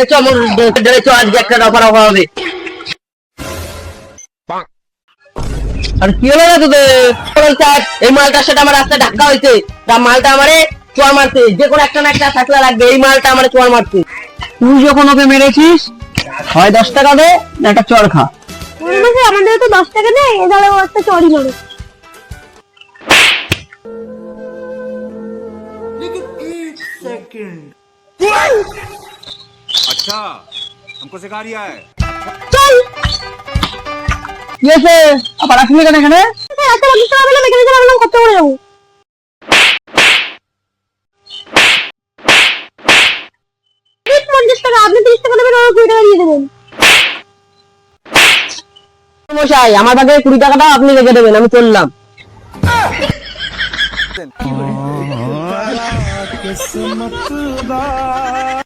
এই চ মোর ধরে চ আজকে একটা অফার অফার হবে। আর কি হলো না তোদের? এই মালটার সাথে আমার রাস্তায় ধাক্কা হয়েছে। তা মালটা আমারে চোয়ার মারছে। যে কোনো একটা না একটা থাকলে লাগবে এই মালটা আমার চোয়ার মারছে। তুই যখন ওকে মেরেছিস হয় দশ টাকা দে না একটা চর খা। আমাদের তো দশ টাকা নেই এ ও একটা চড়ি মারে अच्छा हमको सिखा रिया है চল কি আছে আবার আসলি কেন এখানে রাতে পঞ্চাশ টাকা পেলে মেকানিক চালালাম কত করে যাবো এই পঞ্চাশ টাকা আপনি তিরিশ টাকা দেবেন ওরা কুড়ি টাকা দিয়ে দেবেন মশাই আমার ভাগে কুড়ি টাকাটা আপনি রেখে দেবেন আমি চললাম 有什么自在？